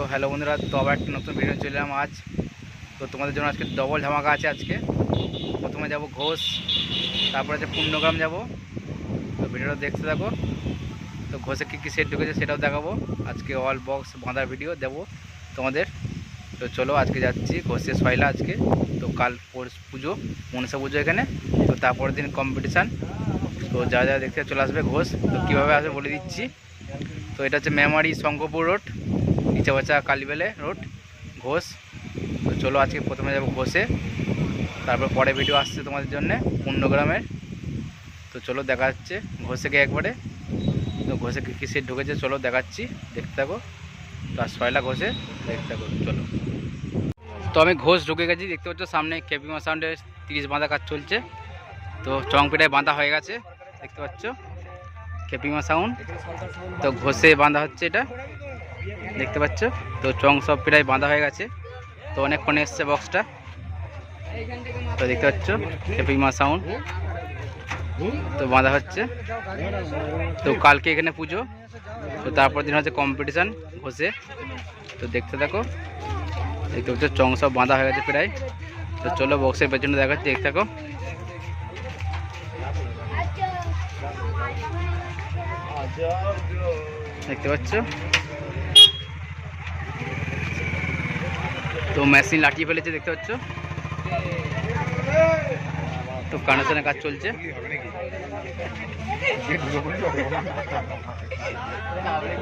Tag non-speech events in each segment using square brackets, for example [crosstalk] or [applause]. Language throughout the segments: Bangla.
তো হ্যালো বন্ধুরা, তো আবার একটা নতুন ভিডিও চলে এলাম আজ। তো তোমাদের জন্য আজকে ডবল ধামাকা আছে আজকে। প্রথমে যাব ঘোষ, তারপরে আছে পূর্ণগ্রাম যাব। তো ভিডিওটা দেখতে থাকো। তো ঘোষে কী কী সেট ঢুকেছে সেটাও দেখাবো। আজকে অল বক্স বাঁধার ভিডিও দেবো তোমাদের। তো চলো আজকে যাচ্ছি ঘোষের সয়লা আজকে। তো কাল পুজো, মনসা পুজো এখানে। তো তারপরের দিন কম্পিটিশান তো যা যা দেখতে চলে আসবে ঘোষ। তো কীভাবে আসবে বলে দিচ্ছি। তো এটা হচ্ছে মেমারি শঙ্করপুর রোড নিচে বাচ্চা কালীবেলে রোড, ঘোষ। তো চলো আজকে প্রথমে যাব ঘোষে। তারপর পরে ভিডিও আসছে তোমাদের জন্যে পূর্ণগ্রামের তো চলো দেখা যাচ্ছে ঘোষে গিয়ে একবারে। তো ঘোষে কী সেট ঢুকেছে চলো দেখাচ্ছি, দেখতে থাকো। তো আর সয়লা ঘোষে, দেখতে থাকো, চলো। তো আমি ঘোষ ঢুকে গেছি, দেখতে পাচ্ছ সামনে কেপিমা সাউন্ডে তিরিশ বাঁধা কাজ চলছে। তো চংপিটায় বাঁধা হয়ে গেছে, দেখতে পাচ্ছ। কেপিমা সাউন্ড তো ঘষে বাঁধা হচ্ছে এটা। দেখতে পাচ্ছ? তো চং সব প্রায় বাঁধা হয়ে গেছে। তো অনেকক্ষণ এসছে বক্সটা তো দেখতে পাচ্ছ? কেপিমা সাউন্ড তো বাঁধা হচ্ছে। তো কালকে এখানে পুজো। তো তারপর দিন হচ্ছে কম্পিটিশান ঘষে তো দেখতে থাকো। দেখতে পাচ্ছ? চং সব বাঁধা হয়ে গেছে প্রায়। তো চলো বক্সের পেছনে দেখাচ্ছি, দেখতে থাকো। দেখতে পাচ্ছ? তো মেশিন লাঠিয়ে ফেলেছে, দেখতে পাচ্ছ? তো কানেকশনের কাজ চলছে।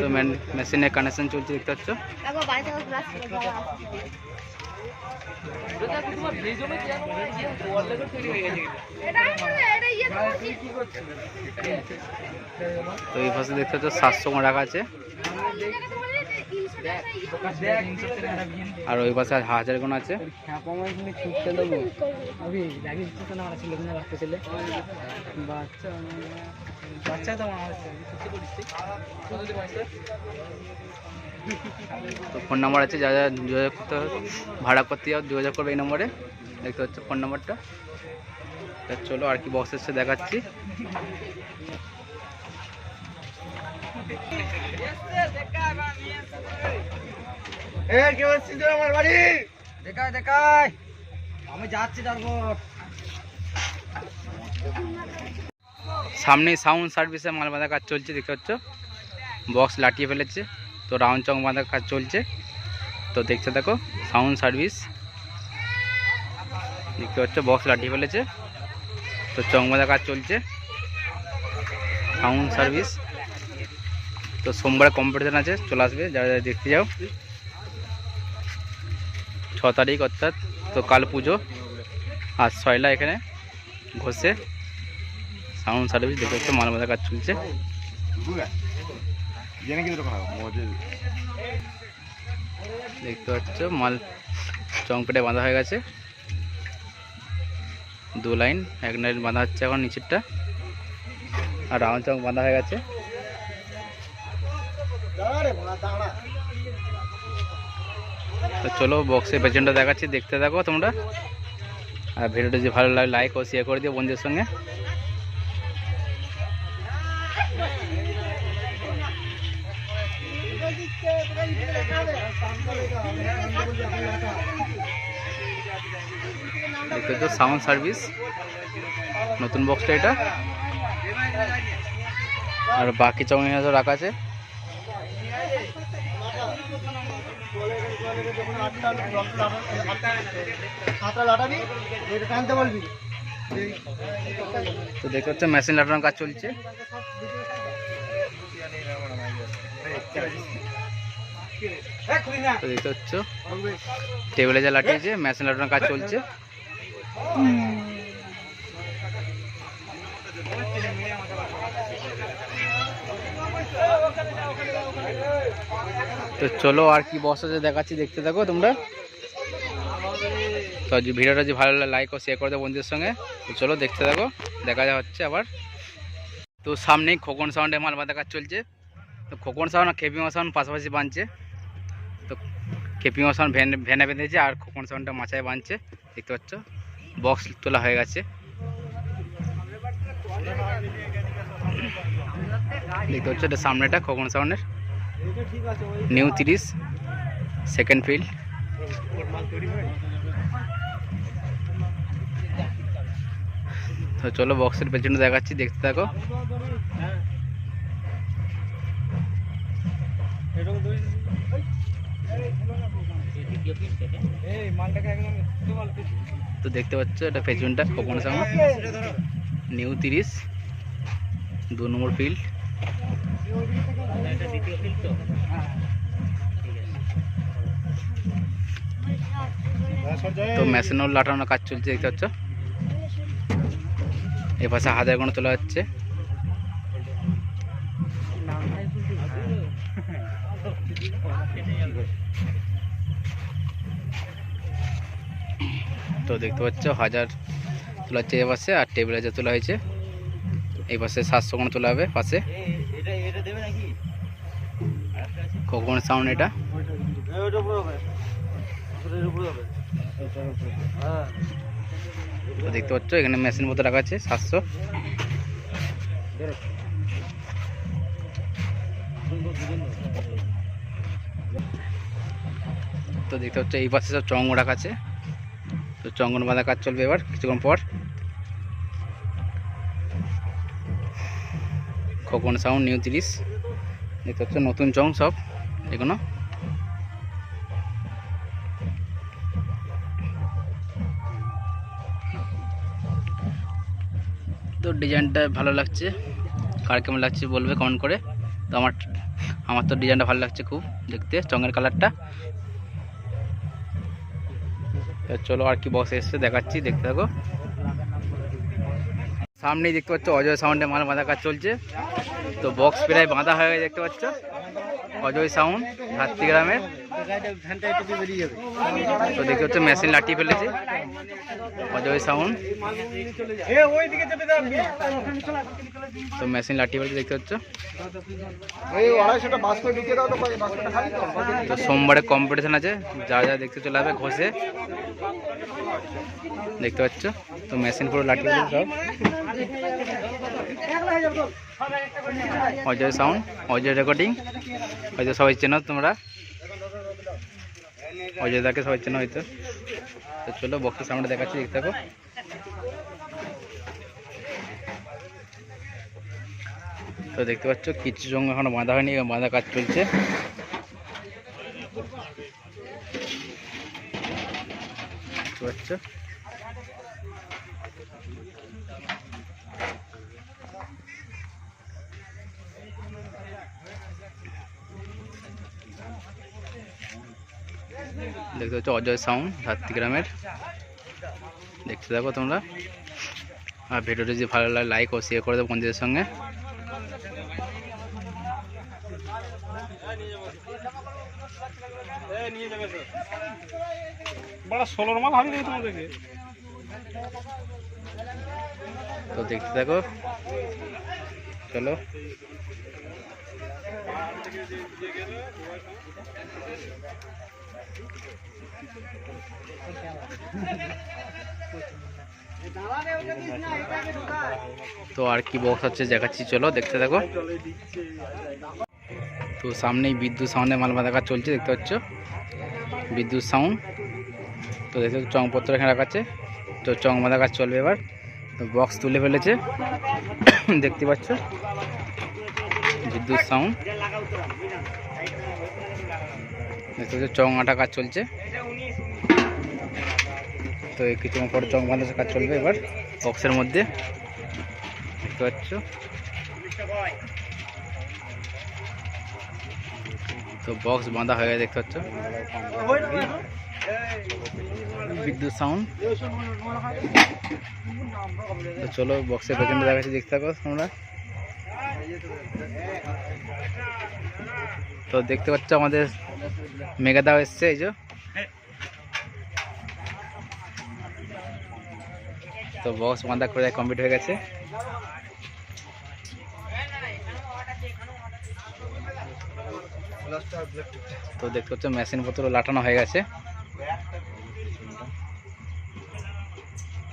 তো মেশিনের কানেকশন চলছে, দেখতে পাচ্ছ? তো এই পাশে দেখতে পাচ্ছ, সাতশো রাখা আছে। আর ওই পাশে হাজার গুণ আছে। তো ফোন নাম্বার আছে, যা যা যোগাযোগ করতে ভাড়া করতে যাও, যোগাযোগ করবে এই নম্বরে। দেখতে পাচ্ছ ফোন নাম্বারটা। চলো আর কি বক্স এসে দেখাচ্ছি। দেখায় দেখায় আমি যাচ্ছি তারপর। সামনে সাউন্ড সার্ভিসে মাল বাঁধা কাজ চলছে দেখতে পাচ্ছ? বক্স লাটিয়ে ফেলেছে তো রাউন্ড চং বাঁধা কাজ চলছে। তো দেখতে দেখো সাউন্ড সার্ভিস। দেখতে পাচ্ছ বক্স লাটিয়ে ফেলেছে তো চং বাঁধা কাজ চলছে। Sound service. তো সোমবারে কম্পিটিশান আছে চলে আসবে যারা যারা দেখতে যাও। তারিখ অর্থাৎ তো কাল পুজো। আর ছয়লা এখানে ঘষে সাউন্ড সার্ভিস দেখতে পাচ্ছ মাল বাঁধা কাজ চলছে। দেখতে পাচ্ছ মাল চংপেটে বাঁধা হয়ে গেছে। দু লাইন, এক লাইন বাঁধা হচ্ছে এখন নিচেরটা। আর রাউন্ড চং বাঁধা হয়ে গেছে। তো চলো বক্সের পেছনটা দেখাচ্ছি, দেখতে থাকো তোমরা। আর ভিডিওটা যদি ভালো লাগে লাইক ও শেয়ার করে দিও বন্ধুদের সঙ্গে। তো সাউন্ড সার্ভিস নতুন বক্সটা এটা। আর বাকি চাউনি রাখা আছে। তো দেখতে পাচ্ছ মেশিন লাটানোর কাজ চলছে। তো দেখতে পাচ্ছ টেবিলে যা লাটিয়েছে মেশিন লাটানোর কাজ চলছে। তো চলো আর কি বস আছে দেখাচ্ছি, দেখতে থাকো তোমরা। তো ভিডিওটা যদি ভালো লাইক ও শেয়ার করে দেবো বন্ধুদের সঙ্গে। তো চলো দেখতে থাকো, দেখা যা হচ্ছে আবার। তো সামনেই খোকন সাউন্ডে মাল বাঁধা কাজ চলছে। তো খোকন সাউন্ড আর খেপিমা সাউন্ড পাশাপাশি বাঁধছে। তো খেপিমা সাউন্ড ভ্যান, ভ্যানে বেঁধেছে আর খোকন সাউন্ডটা মাচায় বাঁধছে। দেখতে পাচ্ছ? বক্স তোলা হয়ে গেছে। দেখতে পাচ্ছ? এটা সামনেটা খোকন সাউন্ডের নিউ তিরিশ সেকেন্ড ফিল্ড চলো বক্সের পেছনে দেখাচ্ছি, দেখতে থাকো। তো দেখতে পাচ্ছ, এটা পেছনটা কখন সামনে। নিউ তিরিশ, দু নম্বর ফিল্ড তো মেশিনও লাটানোর কাজ চলছে দেখতে পাচ্ছ? এ পাশে হাজার কোনো তোলা হচ্ছে। তো দেখতে পাচ্ছ হাজার তোলা হচ্ছে এ পাশে আর টেবিল হাজার তোলা হয়েছে। এই পাশে সাতশো কোনো তোলা হবে পাশে। কখন সাউন্ড এটা। দেখতে পাচ্ছ, এখানে মেশিন মতো রাখা আছে, সাতশো। তো দেখতে পাচ্ছ, এই পাশে সব চঙ্গ রাখা আছে। তো চঙ্গন বাঁধা কাজ চলবে এবার, কিছুক্ষণ পর। খোকন সাউন্ড নিউ তিরিশ। দেখতে পাচ্ছ, নতুন চং সব। এগুলো তো ডিজাইনটা ভালো লাগছে। কার কেমন লাগছে বলবে কমেন্ট করে। তো আমার আমার তো ডিজাইনটা ভালো লাগছে খুব দেখতে চঙের কালারটা চলো আর কি বক্স এসছে, দেখাচ্ছি, দেখতে থাকো। সামনেই দেখতে পাচ্ছ অজয় সাউন্ডে মাল বাঁধা কাজ চলছে। তো বক্স প্রায় বাঁধা হয়ে দেখতে পাচ্ছ? অজয় সাউন্ড ঘাটতি গ্রামের তো দেখতে পাচ্ছ মেশিন লাটিয়ে ফেলেছে। অজয় সাউন্ড। তো মেশিন লাটিয়ে ফেলেছে, দেখতে পাচ্ছ। তো সোমবারে কম্পিটিশন আছে, যা যা দেখতে চলে যাবে ঘষে। দেখতে পাচ্ছ, তো মেশিন পুরো লাঠিয়ে ফেলেছে সব। Ajay sound, Ajay recording. হয়তো সবাই চেনো তোমরা। অজয় দাকে সবাই চেনো হয়তো। তো চলো বক্সের সামনে দেখাচ্ছি, দেখতে থাকো। তো দেখতে পাচ্ছ, কিছু সঙ্গে এখনও বাঁধা হয়নি বাঁধা কাজ চলছে। পাচ্ছ? দেখতে পাচ্ছ অজয় সাউন্ড ধাত্রী গ্রামের। দেখতে থাকো তোমরা। আর ভিডিওটি যদি ভালো লাগে লাইক ও শেয়ার করে দেবো বন্ধুদের সঙ্গে। ষোলোর মাল হারিয়ে তোমাদেরকে। তো দেখতে থাকো। চলো। তো আর কি বক্স হচ্ছে দেখাচ্ছি, চলো দেখতে থাকো। তো সামনেই বিদ্যুৎ সাউন্ডে মাল বাঁধা কাজ চলছে, দেখতে পাচ্ছ? বিদ্যুৎ সাউন্ড। তো দেখতে চংপত্র এখানে রাখা আছে। তো চং বাঁধা কাজ চলবে এবার। তো বক্স তুলে ফেলেছে। [coughs] দেখতে পাচ্ছ? বিদ্যুৎ সাউন্ড দেখতে পাচ্ছ, চং আটা কাজ চলছে। তো এই কিছুক্ষণ পরে চং বাঁধা কাজ চলবে এবার বক্সের মধ্যে। দেখতে পাচ্ছ। তো বক্স বাঁধা হয়ে গেছে, দেখতে পাচ্ছ। বিদ্যুৎ সাউন্ড তো চলো বক্সের পেছনে দেখাচ্ছি, দেখতে থাকো তোমরা। তো দেখতে পাচ্ছ আমাদের মেগাদাও এসছে, এই যে। তো বক্স বাঁধা করে কমপ্লিট হয়ে গেছে। তো দেখতে পাচ্ছ মেশিন পত্র লাটানো হয়ে গেছে।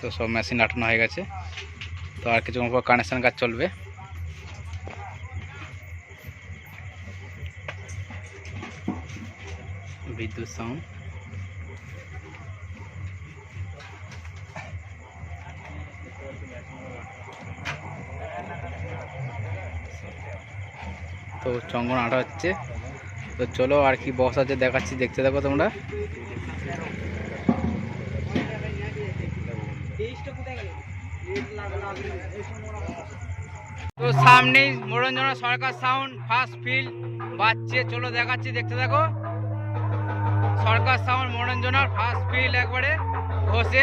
তো সব মেশিন লাটানো হয়ে গেছে। তো আর কিছুক্ষণ পর কানেকশান কাজ চলবে। বিদ্যুৎ সাউন্ড তো চঙ্গন আটা হচ্ছে। তো চলো আর কি বস আছে দেখাচ্ছি, দেখতে থাকো তোমরা। তো সামনেই Monoranjana Sarkar sound first feel বাজছে। চলো দেখাচ্ছি, দেখতে থাকো। সরকার সাউন্ড মনোরঞ্জনার ফার্স্ট ফিল একবারে ঘষে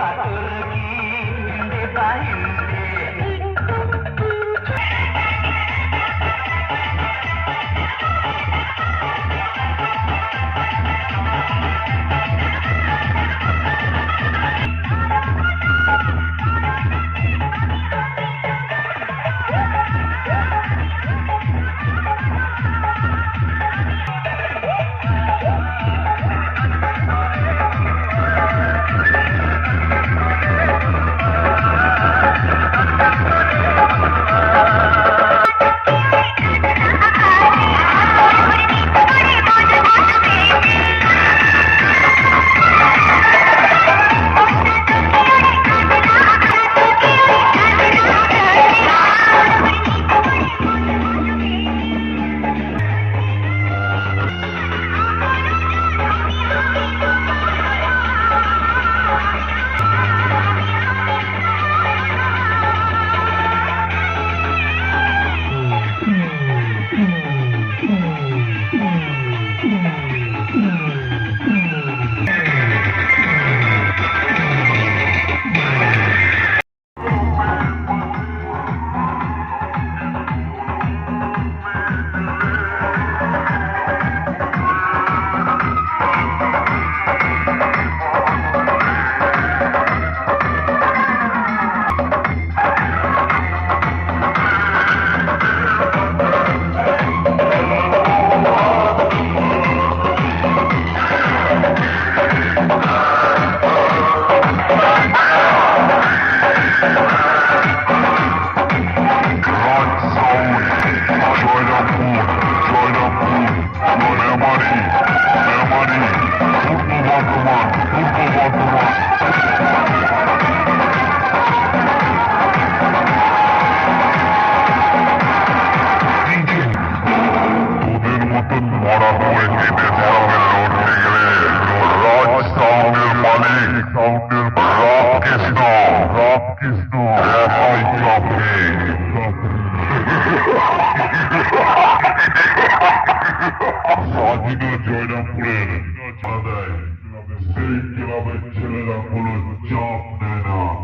ka tur ki inde pahin Robin chilling up full of jump, nana.